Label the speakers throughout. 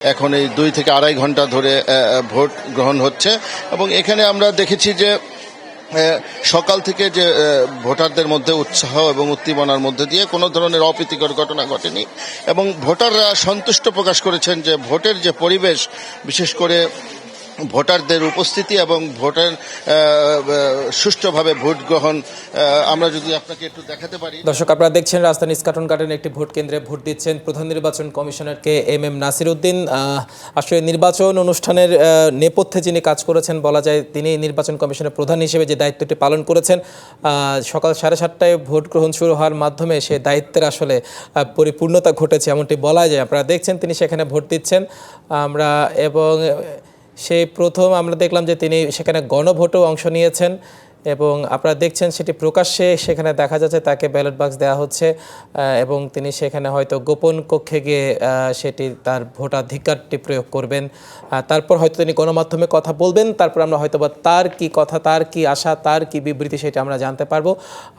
Speaker 1: এখন এই দুই থেকে আড়াই ঘণ্টা ধরে ভোট গ্রহণ হচ্ছে। এবং এখানে আমরা দেখেছি যে সকাল থেকে যে ভোটারদের মধ্যে উৎসাহ এবং উদ্দীপনার মধ্যে দিয়ে কোনো ধরনের অপ্রীতিকর ঘটনা ঘটেনি। এবং ভোটাররা সন্তুষ্ট প্রকাশ করেছেন যে, ভোটের যে পরিবেশ, বিশেষ করে ভোটারদের উপস্থিতি এবং ভোটের সুষ্ঠুভাবে ভোট গ্রহণ আমরা যদি আপনাকে একটু দেখাতে পারি।
Speaker 2: দর্শক, আপনারা দেখছেন রাজধানী ইস্কাটন গার্ডেন একটি ভোট কেন্দ্রে ভোট দিচ্ছেন প্রধান নির্বাচন commissioner K M M Nasir Uddin আসলে নির্বাচন অনুষ্ঠানের নেপথ্যে যিনি কাজ করেছেন বলা যায় তিনি নির্বাচন কমিশনের প্রধান হিসেবে যে দায়িত্বটি পালন করেছেন সকাল সাড়ে সাতটায় ভোট গ্রহণ শুরু হওয়ার মাধ্যমে সে দায়িত্বের আসলে পরিপূর্ণতা ঘটেছে এমনটি বলা যায়। আপনারা দেখছেন তিনি সেখানে ভোট দিচ্ছেন। আমরা এবং সেই প্রথম আমরা দেখলাম যে তিনি সেখানে গণভোটও অংশ নিয়েছেন। এবং আপনারা দেখছেন সেটি প্রকাশ্যে, সেখানে দেখা যাচ্ছে তাকে ব্যালট বাক্স দেওয়া হচ্ছে এবং তিনি সেখানে হয়তো গোপন কক্ষে গিয়ে সেটি তার ভোটাধিকারটি প্রয়োগ করবেন। তারপর হয়তো তিনি গণমাধ্যমে কথা বলবেন, তারপর আমরা হয়তো বা তার কি কথা, তার কি আশা, তার কি বিবৃতি সেটা আমরা জানতে পারব।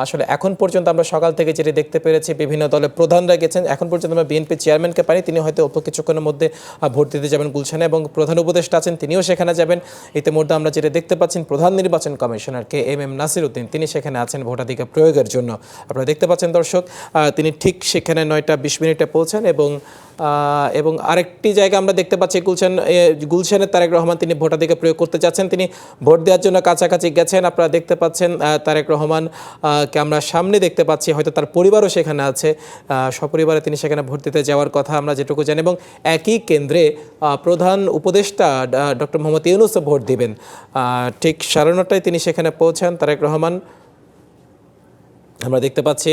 Speaker 2: আসলে এখন পর্যন্ত আমরা সকাল থেকে যেটি দেখতে পেরেছি, বিভিন্ন দলের প্রধানরা গেছেন। এখন পর্যন্ত আমরা বিএনপি চেয়ারম্যানকে পারি তিনি হয়তো অল্প কিছুক্ষণের মধ্যে ভোট দিতে যাবেন গুলশানে এবং প্রধান উপদেষ্টা আছেন, তিনিও সেখানে যাবেন। ইতিমধ্যে আমরা যেটা দেখতে পাচ্ছেন, প্রধান নির্বাচন commissioner K M M Nasir Uddin তিনি সেখানে আছেন ভোটাধিকার প্রয়োগের জন্য। আপনারা দেখতে পাচ্ছেন দর্শক তিনি ঠিক সেখানে নয়টা বিশ মিনিটে পৌঁছান এবং এবং আরেকটি জায়গা আমরা দেখতে পাচ্ছি গুলশান গুলশানের তারেক রহমান, তিনি ভোটাধিকার প্রয়োগ করতে যাচ্ছেন তিনি ভোট দেওয়ার জন্য কাছাকাছি গেছেন। আপনারা দেখতে পাচ্ছেন তারেক রহমান কে আমরা সামনে দেখতে পাচ্ছি, হয়তো তার পরিবারও সেখানে আছে। সপরিবারে তিনি সেখানে ভোট দিতে যাওয়ার কথা আমরা যেটুকু জানি এবং একই কেন্দ্রে প্রধান উপদেষ্টা ডক্টর মোহাম্মদ ইউনুসও ভোট দিবেন। ঠিক সাড়ে নটায় তিনি সেখানে পৌঁছান। তারেক রহমান আমরা দেখতে পাচ্ছি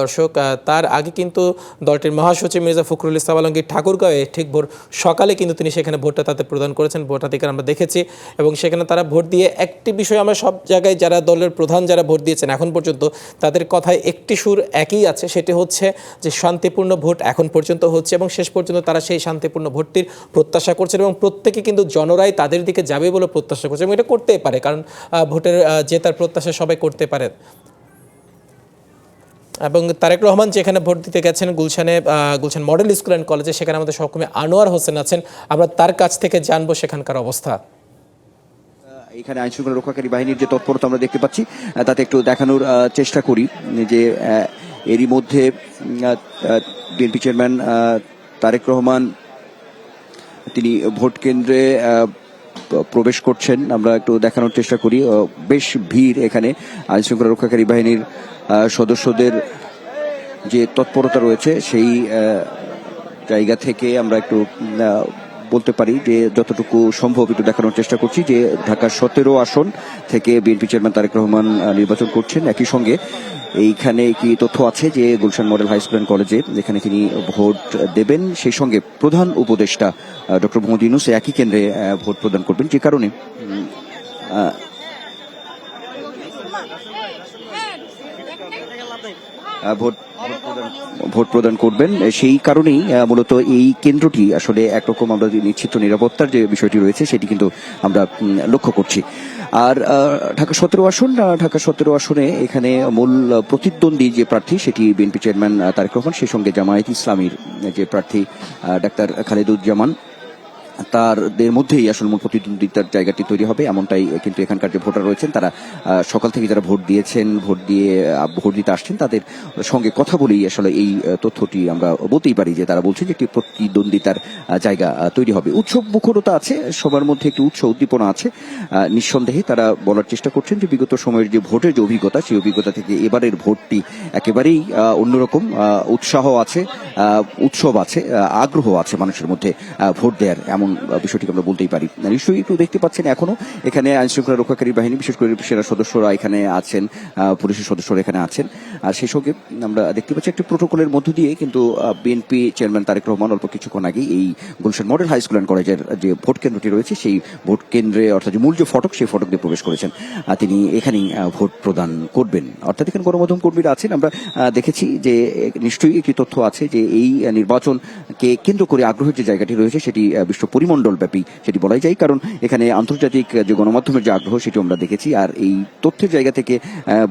Speaker 2: দর্শক তার আগে কিন্তু দলটির মহাসচিব মির্জা ফখরুল ইসলাম আলমগীর ঠাকুরগাঁয়ে ঠিক ভোর সকালে কিন্তু তিনি সেখানে ভোটটা তাতে প্রদান করেছেন, ভোটাধিকার আমরা দেখেছি এবং সেখানে তারা ভোট দিয়ে একটি বিষয় আমরা সব জায়গায় যারা দলের প্রধান যারা ভোট দিয়েছেন এখন পর্যন্ত তাদের কথায় একটি সুর একই আছে, সেটি হচ্ছে যে শান্তিপূর্ণ ভোট এখন পর্যন্ত হচ্ছে এবং শেষ পর্যন্ত তারা সেই শান্তিপূর্ণ ভোটটির প্রত্যাশা করছেন এবং প্রত্যেকে কিন্তু জনরাই তাদের দিকে যাবে বলে প্রত্যাশা করছে এবং এটা করতেই পারে কারণ ভোটের জেতার প্রত্যাশা সবাই করতে পারে। এবং তারেক রহমান যেখানে ভোট দিতে গেছেন গুলশানে গুলশান মডেল স্কুল অ্যান্ড কলেজে, সেখানে আমাদের সহকর্মী আনোয়ার হোসেন আছেন। আমরা তার কাছ থেকে জানব সেখানকার অবস্থা।
Speaker 3: এখানে আইন শৃঙ্খলা রক্ষাকারী বাহিনীর যে তৎপরতা আমরা দেখতে পাচ্ছি তাতে একটু দেখানোর চেষ্টা করি যে এরই মধ্যে বিএনপি চেয়ারম্যান তারেক রহমান, তিনি ভোট কেন্দ্রে প্রবেশ করছেন। আমরা একটু দেখানোর চেষ্টা করি। বেশ ভিড় এখানে আইন শৃঙ্খলা রক্ষাকারী বাহিনীর সদস্যদের যে তৎপরতা রয়েছে, সেই জায়গা থেকে আমরা একটু বলতে পারি যে যতটুকু সম্ভব একটু দেখানোর চেষ্টা করছি যে ঢাকার সতেরো আসন থেকে বিএনপি চেয়ারম্যান তারেক রহমান নির্বাচন করছেন। একই সঙ্গে এইখানে কি তথ্য আছে যে গুলশান মডেল হাই স্কুল কলেজে যেখানে তিনি ভোট দেবেন, সেই সঙ্গে প্রধান উপদেষ্টা ডক্টর মোহাম্মদ ইউনুস একই কেন্দ্রে ভোট প্রদান করবেন। যে কারণে ভোট ভোট প্রদান- করবেন। সেই কারণেই মূলত এই কেন্দ্রটি আসলে একরকম আমরা নিশ্চিত নিরাপত্তার যে বিষয়টি রয়েছে, সেটি কিন্তু আমরা লক্ষ্য করছি। আর ঢাকা সতেরো আসন ঢাকা সতেরো আসনে এখানে মূল প্রতিদ্বন্দ্বী যে প্রার্থী, সেটি বিএনপি চেয়ারম্যান তারেক রহমান, সেই সঙ্গে জামায়াত ইসলামীর যে প্রার্থী ডাক্তার খালেদুজ্জামান। তারদের মধ্যেই আসলে মূল প্রতিদ্বন্দ্বিতার জায়গাটি তৈরি হবে, এমনটাই কিন্তু এখানকার যে ভোটার রয়েছেন, তারা সকাল থেকে যারা ভোট দিয়েছেন, ভোট দিয়ে ভোট দিতে আসছেন, তাদের সঙ্গে কথা বলেই আসলে এই তথ্যটি আমরা বলতেই পারি যে তারা বলছেন যে একটি প্রতিদ্বন্দ্বিতার জায়গা তৈরি হবে। উৎসব মুখরতা আছে, সবার মধ্যে একটি উৎস উদ্দীপনা আছে নিঃসন্দেহে তারা বলার চেষ্টা করছেন যে বিগত সময়ের যে ভোটের যে অভিজ্ঞতা, সেই অভিজ্ঞতা থেকে এবারের ভোটটি একেবারেই অন্যরকম উৎসাহ আছে উৎসব আছে আগ্রহ আছে মানুষের মধ্যে ভোট দেওয়ার এমন বিষয়টিকে আমরা বলতেই পারি। নিশ্চয়ই একটু দেখতে পাচ্ছেন এখনও, এখানে আইন শৃঙ্খলা রক্ষাকারী বাহিনী, বিশেষ করে সেনা সদস্যরা এখানে আছেন পুলিশের সদস্যরা এখানে আছেন। আর সেই সঙ্গে আমরা দেখতে পাচ্ছি একটি প্রোটোকলের মধ্য দিয়ে কিন্তু বিএনপি চেয়ারম্যান তারেক রহমান অল্প কিছুক্ষণ আগেই এই Gulshan model high school and কলেজের যে ভোট কেন্দ্রটি রয়েছে, সেই ভোট কেন্দ্রে, অর্থাৎ মূল যে ফটক, সেই ফটক দিয়ে প্রবেশ করেছেন। তিনি এখানেই ভোট প্রদান করবেন। অর্থাৎ এখানে গণমাধ্যম কর্মীরা আছেন। আমরা দেখেছি যে নিশ্চয়ই একটি তথ্য আছে যে এই নির্বাচনকে কেন্দ্র করে আগ্রহের যে জায়গাটি রয়েছে সেটি বিশ্ব পরিমণ্ডল ব্যাপী সেটি বলাই যায়। কারণ এখানে আন্তর্জাতিক যে গণমাধ্যমের যে আগ্রহ সেটি আমরা দেখেছি। আর এই তথ্যের জায়গা থেকে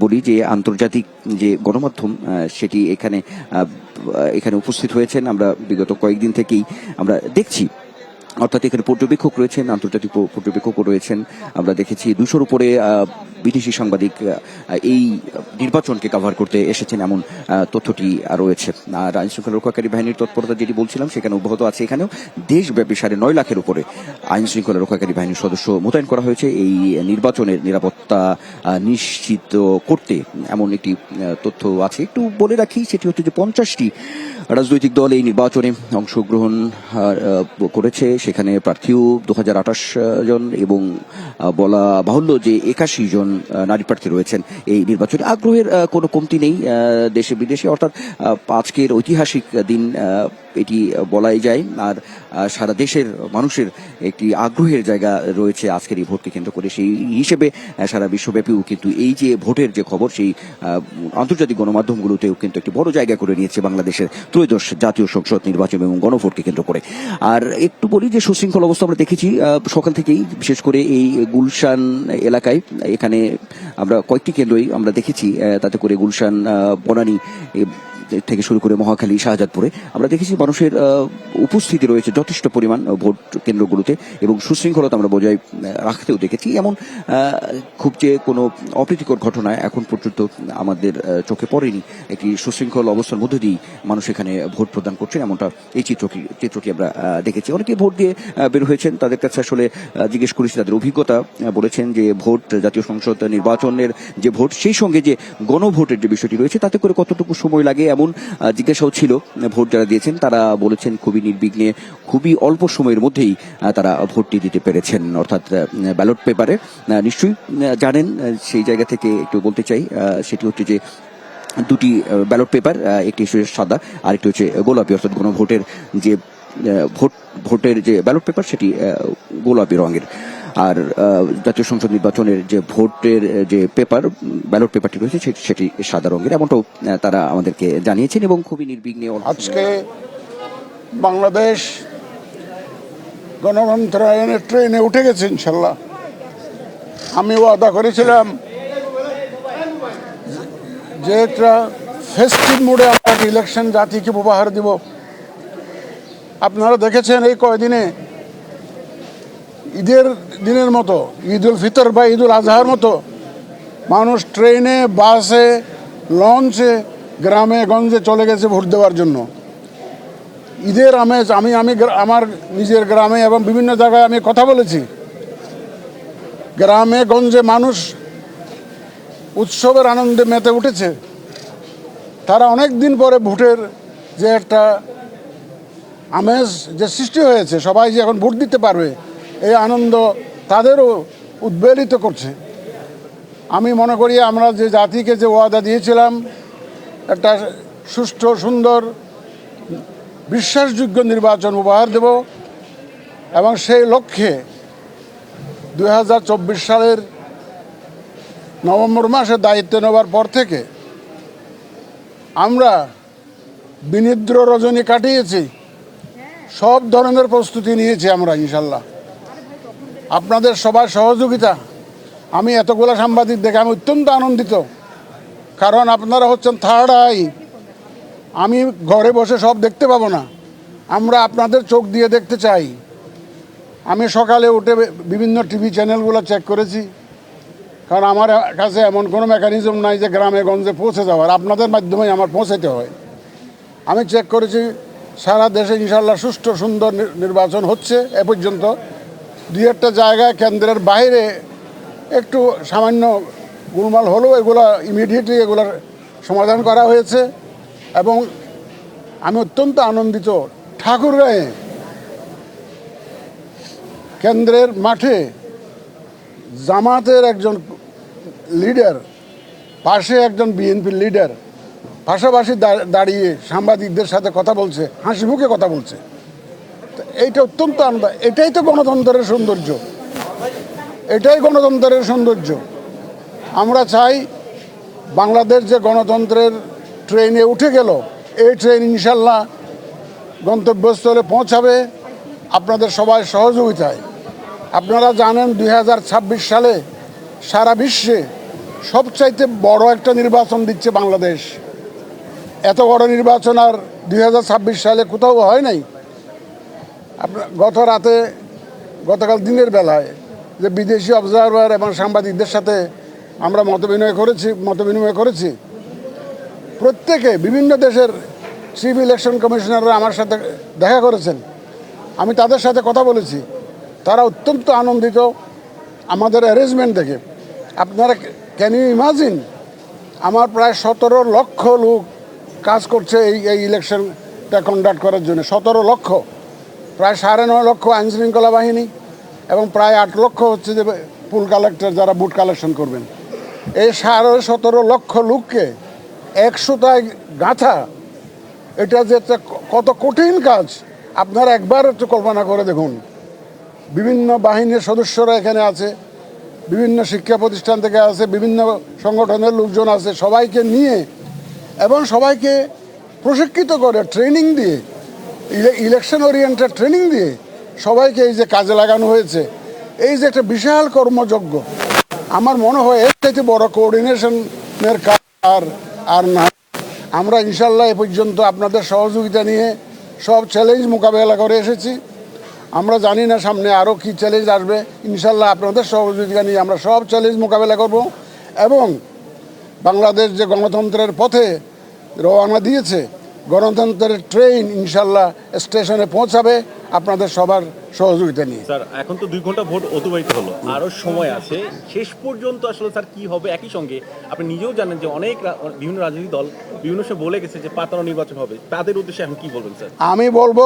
Speaker 3: বলি যে আন্তর্জাতিক যে গণমাধ্যম সেটি এখানে এখানে উপস্থিত হয়েছেন। আমরা বিগত কয়েকদিন থেকেই আমরা দেখছি। অর্থাৎ এখানে পর্যবেক্ষক রয়েছেন, আন্তর্জাতিক পর্যবেক্ষকও রয়েছেন। আমরা দেখেছি দুশোর উপরে বিদেশি সাংবাদিক এই নির্বাচনকে কভার করতে এসেছেন এমন তথ্যটি রয়েছে। আর আইন শৃঙ্খলা রক্ষাকারী বাহিনীর তৎপরতা যেটি বলছিলাম, সেখানে অব্যাহত আছে। এখানেও দেশব্যাপী সাড়ে নয় লাখের উপরে আইন শৃঙ্খলা রক্ষাকারী বাহিনীর সদস্য মোতায়েন করা হয়েছে। এই নির্বাচনের নিরাপত্তা নিশ্চিত করতে এমন একটি তথ্য আছে। একটু বলে রাখি, সেটি হচ্ছে যে পঞ্চাশটি রাজনৈতিক দল এই নির্বাচনে অংশগ্রহণ করেছে। সেখানে প্রার্থীও দু হাজার আঠাশ জন এবং বলা বাহুল্য যে একাশি জন নারী প্রার্থী রয়েছেন এই নির্বাচনে। আগ্রহের কোনো কমতি নেই দেশে বিদেশে, অর্থাৎ আজকের ঐতিহাসিক দিন এটি বলাই যায়। আর সারা দেশের মানুষের একটি আগ্রহের জায়গা রয়েছে আজকের এই ভোটকে কেন্দ্র করে। সেই হিসেবে সারা বিশ্বব্যাপীও কিন্তু এই যে ভোটের যে খবর, সেই আন্তর্জাতিক গণমাধ্যমগুলোতেও কিন্তু একটি বড় জায়গা করে নিয়েছে বাংলাদেশের ত্রয়োদশ জাতীয় সংসদ নির্বাচন এবং গণভোটকে কেন্দ্র করে। আর একটু বলি সুশৃঙ্খল অবস্থা আমরা দেখেছি সকাল থেকেই, বিশেষ করে এই গুলশান এলাকায়। এখানে আমরা কয়েকটি কেন্দ্রই আমরা দেখেছি তাতে করে গুলশান বনানী থেকে শুরু করে মহাখালী, শাহজাদপুরে। আমরা দেখেছি মানুষের উপস্থিতি রয়েছে, যথেষ্ট পরিমাণ ভোট কেন্দ্রগুলোতে এবং সুশৃঙ্খলতা আমরা বজায় রাখতেও দেখেছি। এমন খুব যে কোনো অপ্রীতিকর ঘটনা এখন পর্যন্ত আমাদের চোখে পড়েনি। একটি সুশৃঙ্খল অবস্থার মধ্যে দিয়েই মানুষ এখানে ভোট প্রদান করছেন, এমনটা এই চিত্রটি চিত্রটি আমরা দেখেছি। অনেকে ভোট দিয়ে বের হয়েছেন। তাদের কাছে আসলে জিজ্ঞেস করেছি, তাদের অভিজ্ঞতা বলেছেন যে ভোট, জাতীয় সংসদ নির্বাচনের যে ভোট, সেই সঙ্গে যে গণভোটের যে বিষয়টি রয়েছে, তাতে করে কতটুকু সময় লাগে আহ, জিজ্ঞাসাও ছিল ভোট যারা দিয়েছেন তারা বলেছেন খুবই নির্বিঘ্নে খুবই অল্প সময়ের মধ্যেই তারা ভোটটি দিতে পেরেছেন। অর্থাৎ ব্যালট পেপারে নিশ্চয়ই জানেন সেই জায়গা থেকে একটু বলতে চাই সেটি হচ্ছে যে দুটি ব্যালট পেপার একটি হচ্ছে সাদা আর একটি হচ্ছে গোলাপি অর্থাৎ গণভোটের যে ভোট ভোটের যে ব্যালট পেপার সেটি গোলাপি রঙের। আর জাতীয় সংসদ নির্বাচনের যে ভোটের যে পেপার, ব্যালট পেপারটি রয়েছে সেটি সাদা রঙের, এমনটাও তারা আমাদেরকে জানিয়েছেন এবং খুবই নির্বিঘ্নে
Speaker 4: আজকে বাংলাদেশ গণতন্ত্রায়নের ট্রেনে উঠে গেছে, ইনশাল্লাহ। আমি ওয়াদা করেছিলাম যে একটা ফেস্টিভ মুডে আমরা ইলেকশন জাতিকে উপহার দিব। আপনারা দেখেছেন এই কয়দিনে ঈদের দিনের মতো, ঈদ উল ফিতর বা ঈদ উল আজহার মতো, মানুষ ট্রেনে, বাসে, লঞ্চে, গ্রামে, গঞ্জে চলে গেছে ভোট দেওয়ার জন্য। ঈদের আমেজ, আমি আমি আমার নিজের গ্রামে এবং বিভিন্ন জায়গায় আমি কথা বলেছি। গ্রামে, গঞ্জে মানুষ উৎসবের আনন্দে মেতে উঠেছে। তারা অনেক দিন পরে ভোটের যে একটা আমেজ যে সৃষ্টি হয়েছে, সবাই যে এখন ভোট দিতে পারবে এই আনন্দ তাদেরও উদ্বেলিত করছে। আমি মনে করি আমরা যে জাতিকে যে ওয়াদা দিয়েছিলাম, একটা সুষ্ঠু, সুন্দর, বিশ্বাসযোগ্য নির্বাচন উপহার দেব এবং সেই লক্ষ্যে দু হাজার চব্বিশ সালের নভেম্বর মাসে দায়িত্ব নেওয়ার পর থেকে আমরা বিনিদ্র রজনী কাটিয়েছি। সব ধরনের প্রস্তুতি নিয়েছি আমরা, ইনশাল্লাহ। আপনাদের সবার সহযোগিতা। আমি এতগুলো সাংবাদিক দেখে আমি অত্যন্ত আনন্দিত। কারণ আপনারা হচ্ছেন থার্ড আই আমি ঘরে বসে সব দেখতে পাবো না। আমরা আপনাদের চোখ দিয়ে দেখতে চাই। আমি সকালে উঠে বিভিন্ন টিভি চ্যানেলগুলো চেক করেছি। কারণ আমার কাছে এমন কোনো মেকানিজম নাই যে গ্রামে, গঞ্জে পৌঁছে যাওয়ার। আপনাদের মাধ্যমে আমার পৌঁছাতে হয়। আমি চেক করেছি, সারা দেশে ইনশাল্লাহ সুষ্ঠু, সুন্দর নির- নির্বাচন হচ্ছে এ পর্যন্ত। দুই একটা জায়গায় কেন্দ্রের বাইরে একটু সামান্য গোলমাল হলেও এগুলো ইমিডিয়েটলি এগুলোর সমাধান করা হয়েছে এবং আমি অত্যন্ত আনন্দিত ঠাকুরগাঁয়ে কেন্দ্রের মাঠে জামাতের একজন লিডার পাশে একজন বিএনপির লিডার পাশাপাশি দাঁড়িয়ে সাংবাদিকদের সাথে কথা বলছে হাসি মুখে কথা বলছে। এইটা অত্যন্ত আনন্দ এটাই তো গণতন্ত্রের সৌন্দর্য। এটাই গণতন্ত্রের সৌন্দর্য। আমরা চাই বাংলাদেশ যে গণতন্ত্রের ট্রেনে উঠে গেল, এই ট্রেন ইনশাল্লাহ গন্তব্যস্থলে পৌঁছাবে। আপনাদের সবাই সহযোগিতায়। আপনারা জানেন দুই হাজার ছাব্বিশ সালে সারা বিশ্বে সবচাইতে বড় একটা নির্বাচন দিচ্ছে বাংলাদেশ। এত বড় নির্বাচন আর দুই হাজার ছাব্বিশ সালে কোথাও হয় নাই। গত রাতে গতকাল দিনের বেলায় যে বিদেশি অবজারভার এবং সাংবাদিকদের সাথে আমরা মতবিনিময় করেছি মতবিনিময় করেছি, প্রত্যেকে বিভিন্ন দেশের চিফ ইলেকশন কমিশনাররা আমার সাথে দেখা করেছেন। আমি তাদের সাথে কথা বলেছি। তারা অত্যন্ত আনন্দিত আমাদের অ্যারেঞ্জমেন্ট দেখে। আপনারা ক্যান ইউ ইমাজিন আমার প্রায় সতেরো লক্ষ লোক কাজ করছে এই এই ইলেকশনটা কন্ডাক্ট করার জন্য। সতেরো লক্ষ। প্রায় সাড়ে নয় লক্ষ আইন শৃঙ্খলা বাহিনী এবং প্রায় আট লক্ষ হচ্ছে যে পুল কালেক্টর যারা বুট কালেকশন করবেন। এই সাড়ে সতেরো লক্ষ লোককে একশোটায় গাঁথা, এটা যে কত কঠিন কাজ, আপনারা একবার একটু কল্পনা করে দেখুন। বিভিন্ন বাহিনীর সদস্যরা এখানে আছে, বিভিন্ন শিক্ষা প্রতিষ্ঠান থেকে আছে, বিভিন্ন সংগঠনের লোকজন আছে, সবাইকে নিয়ে এবং সবাইকে প্রশিক্ষিত করে, ট্রেনিং দিয়ে ইলেকশন ওরিয়েন্টেড ট্রেনিং দিয়ে সবাইকে এই যে কাজে লাগানো হয়েছে। এই যে একটা বিশাল কর্মযজ্ঞ। আমার মনে হয় এর চাইতে বড় কোঅর্ডিনেশনের কাজ আর আর না। আমরা ইনশাল্লাহ এ পর্যন্ত আপনাদের সহযোগিতা নিয়ে সব চ্যালেঞ্জ মোকাবেলা করে এসেছি। আমরা জানি না সামনে আরও কী চ্যালেঞ্জ আসবে। ইনশাল্লাহ আপনাদের সহযোগিতা নিয়ে আমরা সব চ্যালেঞ্জ মোকাবেলা করব। এবং বাংলাদেশ যে গণতন্ত্রের পথে রওনা দিয়েছে গণতন্ত্রের ট্রেন ইনশাল্লাহ স্টেশনে পৌঁছাবে। আপনাদের সবার সহযোগিতা নিয়ে।
Speaker 5: স্যার এখন তো দুই ঘণ্টা ভোট অতিবাহিত হলো। আরও সময় আছে। শেষ পর্যন্ত আসলে স্যার কি হবে একই সঙ্গে। আপনি নিজেও জানেন যে অনেক বিভিন্ন রাজনৈতিক দল বিভিন্ন সময় বলে গেছে যে পাতানো নির্বাচন হবে। তাদের উদ্দেশ্যে এখন কি বলবেন স্যার?
Speaker 4: আমি বলব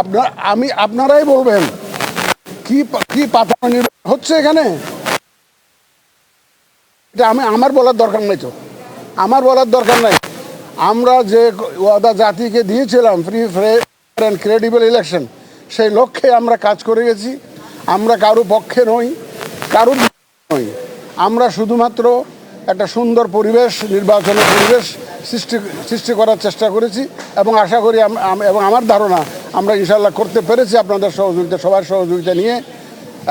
Speaker 4: আপনার আমি আপনারাই বলবেন কি কি পাতানো নির্বাচন হচ্ছে এখানে? এটা আমি আমার বলার দরকার নেই তো। আমার বলার দরকার নাই। আমরা যে ওয়াদা জাতিকে দিয়েছিলাম free fair and credible election সেই লক্ষ্যে আমরা কাজ করে গেছি। আমরা কারও পক্ষে নই, কারও নই। আমরা শুধুমাত্র একটা সুন্দর পরিবেশ নির্বাচনের পরিবেশ সৃষ্টি সৃষ্টি করার চেষ্টা করেছি এবং আশা করি এবং আমার ধারণা আমরা ইনশাল্লাহ করতে পেরেছি আপনাদের সহযোগিতা, সবার সহযোগিতা নিয়ে।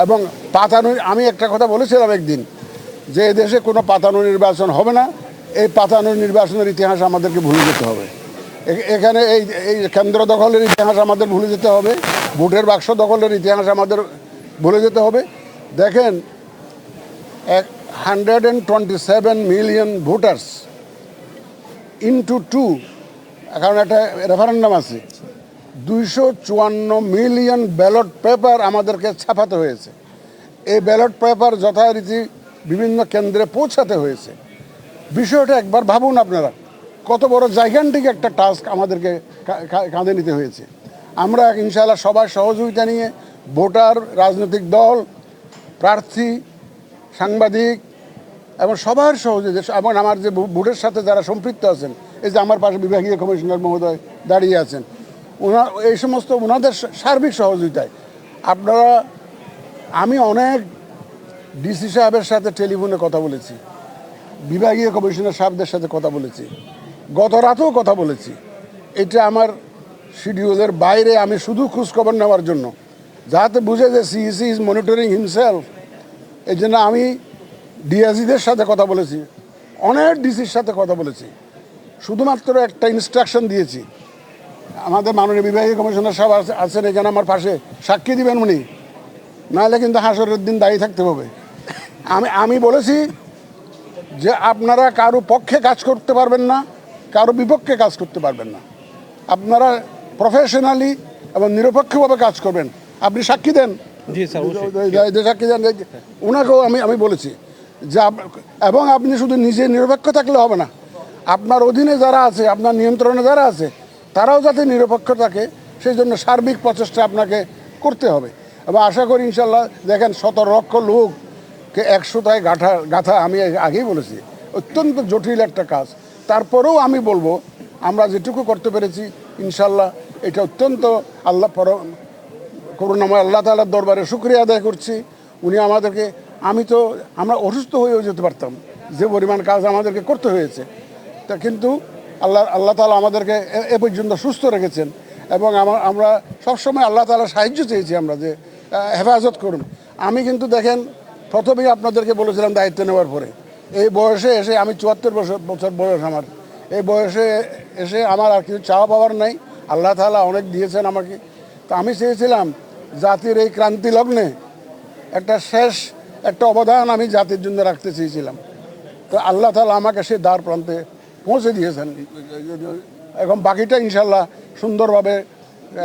Speaker 4: এবং পাতানো আমি একটা কথা বলেছিলাম একদিন, যে দেশে কোনো পাতানো নির্বাচন হবে না এই পাতানো নির্বাচনের ইতিহাস আমাদেরকে ভুলে যেতে হবে। এখানে এই এই কেন্দ্র দখলের ইতিহাস আমাদের ভুলে যেতে হবে, ভোটের বাক্স দখলের ইতিহাস আমাদের ভুলে যেতে হবে। দেখেন, এক hundred and twenty seven million voters into two কারণ একটা রেফারেন্ডাম আছে, দুইশো চুয়ান্ন মিলিয়ন ব্যালট পেপার আমাদেরকে ছাপাতে হয়েছে। এই ব্যালট পেপার যথারীতি বিভিন্ন কেন্দ্রে পৌঁছাতে হয়েছে। বিষয়টা একবার ভাবুন আপনারা। কত বড় জাইগান্টিক একটা টাস্ক আমাদেরকে কাঁধে নিতে হয়েছে। আমরা ইনশাআল্লাহ সবার সহযোগিতা নিয়ে ভোটার, রাজনৈতিক দল, প্রার্থী, সাংবাদিক এবং সবার সহযোগিতা, এবং আমার যে ভোটের সাথে যারা সম্পৃক্ত আছেন, এই যে আমার পাশে বিভাগীয় কমিশনার মহোদয় দাঁড়িয়ে আছেন ওনার এই সমস্ত ওনাদের সার্বিক সহযোগিতায় আপনারা, আমি অনেক ডিসি সাহেবের সাথে টেলিফোনে কথা বলেছি। বিভাগীয় কমিশনার সাহেবদের সাথে কথা বলেছি। গত রাতেও কথা বলেছি। এটা আমার শিডিউলের বাইরে আমি শুধু খোঁজখবর নেওয়ার জন্য। যাতে বুঝে যে সিইসি ইজ মনিটরিং হিমসেলফ এই জন্য আমি ডিএসিদের সাথে কথা বলেছি। অনেক ডিসির সাথে কথা বলেছি। শুধুমাত্র একটা ইনস্ট্রাকশন দিয়েছি। আমাদের মাননীয় বিভাগীয় কমিশনার সাহেব আছে- আছেন এখানে আমার পাশে। সাক্ষী দিবেন উনি। নাহলে কিন্তু হাসরের দিন দায়ী থাকতে হবে। আমি আমি বলেছি যে আপনারা কারও পক্ষে কাজ করতে পারবেন না কারও বিপক্ষে কাজ করতে পারবেন না। আপনারা প্রফেশনালি এবং নিরপেক্ষভাবে কাজ করবেন। আপনি সাক্ষী দেন? সাক্ষী দেন ওনাকেও আমি আমি বলেছি যে এবং আপনি শুধু নিজে নিরপেক্ষ থাকলে হবে না। আপনার অধীনে যারা আছে আপনার নিয়ন্ত্রণে যারা আছে তারাও যাতে নিরপেক্ষ থাকে সেই জন্য সার্বিক প্রচেষ্টা আপনাকে করতে হবে। এবং আশা করি ইনশাল্লাহ দেখেন সতেরো লক্ষ লোককে একশোটায় গাঁথা গাথা আমি আগেই বলেছি, অত্যন্ত জটিল একটা কাজ। তারপরেও আমি বলব, আমরা যেটুকু করতে পেরেছি ইনশাল্লাহ এটা অত্যন্ত আল্লাহ পর, করুণাময় আল্লাহ তালার দরবারে শুক্রিয়া আদায় করছি। উনি আমাদেরকে, আমি তো, আমরা অসুস্থ হয়েও যেতে পারতাম, যে পরিমাণ কাজ আমাদেরকে করতে হয়েছে। তা কিন্তু আল্লাহ আল্লাহ তালা আমাদেরকে এ- পর্যন্ত সুস্থ রেখেছেন এবং আমার আমরা সবসময় আল্লাহ তালার সাহায্য চেয়েছি আমরা যে হেফাজত করুন। আমি কিন্তু দেখেন প্রথমেই আপনাদেরকে বলেছিলাম দায়িত্ব নেওয়ার পরে। এই বয়সে এসে আমি চুয়াত্তর বছর বছর বয়স আমার। এই বয়সে এসে আমার আর কিছু চাওয়া পাওয়ার নাই। আল্লাহ তালা অনেক দিয়েছেন আমাকে। তো আমি চেয়েছিলাম জাতির এই ক্রান্তি লগ্নে একটা শেষ, একটা অবদান আমি জাতির জন্য রাখতে চেয়েছিলাম। তো আল্লাহ তালা আমাকে সে দ্বার প্রান্তে পৌঁছে দিয়েছেন। এখন বাকিটা ইনশাল্লাহ সুন্দরভাবে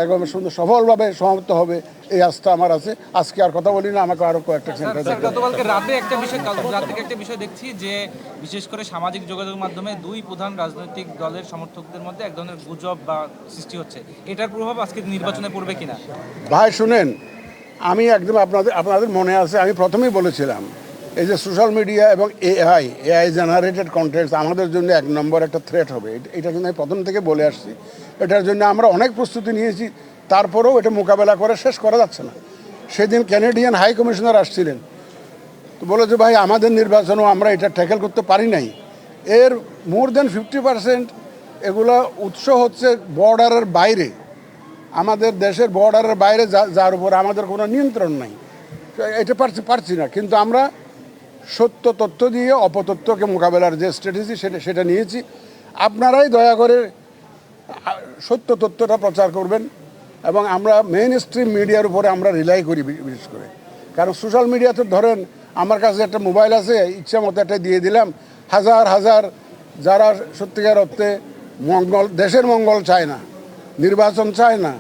Speaker 4: একদম সুন্দর সফলভাবে সমাপ্ত হবে এই আস্থা আমার আছে। আজকে আর কথা বলি না আমাকে আরও কয়েকটা সেন্টার
Speaker 6: স্যার গতকালকে রাতে একটা বিষয় রাত থেকে একটা বিষয় দেখছি যে বিশেষ করে সামাজিক যোগাযোগ মাধ্যমে দুই প্রধান রাজনৈতিক দলের সমর্থকদের মধ্যে এক ধরনের গুজব বা সৃষ্টি হচ্ছে। এটার প্রভাব আজকে নির্বাচনে পড়বে কিনা?
Speaker 4: ভাই শুনেন আমি একদম আপনাদের আপনাদের মনে আছে আমি প্রথমেই বলেছিলাম এই যে সোশ্যাল মিডিয়া এবং এআই এআই জেনারেটেড কন্টেন্টস আমাদের জন্য এক নম্বর একটা থ্রেট হবে। এটা- কিন্তু আমি প্রথম থেকে বলে আসছি। এটার জন্য আমরা অনেক প্রস্তুতি নিয়েছি, তারপরেও এটা মোকাবেলা করে শেষ করা যাচ্ছে না। সেদিন ক্যানেডিয়ান হাই কমিশনার আসছিলেন। তো বলে যে, ভাই, আমাদের নির্বাচনও আমরা এটা ট্যাকেল করতে পারি নাই। এর মোর দেন ফিফটি পার্সেন্ট এগুলো উৎস হচ্ছে বর্ডারের বাইরে। আমাদের দেশের বর্ডারের বাইরে যা- যার উপর আমাদের কোনো নিয়ন্ত্রণ নাই। এটা পারছি পারছি না। কিন্তু আমরা সত্য তথ্য দিয়ে অপতথ্যকে মোকাবেলার যে স্ট্র্যাটেজি সেটা সেটা নিয়েছি। আপনারাই দয়া করে সত্য তথ্যটা প্রচার করবেন এবং আমরা মেইন স্ট্রিম মিডিয়ার উপরে আমরা রিলাই করি বিশেষ করে। কারণ সোশ্যাল মিডিয়াতে ধরেন, আমার কাছে একটা মোবাইল আছে, ইচ্ছা মতো একটা দিয়ে দিলাম। হাজার হাজার যারা সত্যিকার অর্থে মঙ্গল, দেশের মঙ্গল চায় না, নির্বাচন চায় না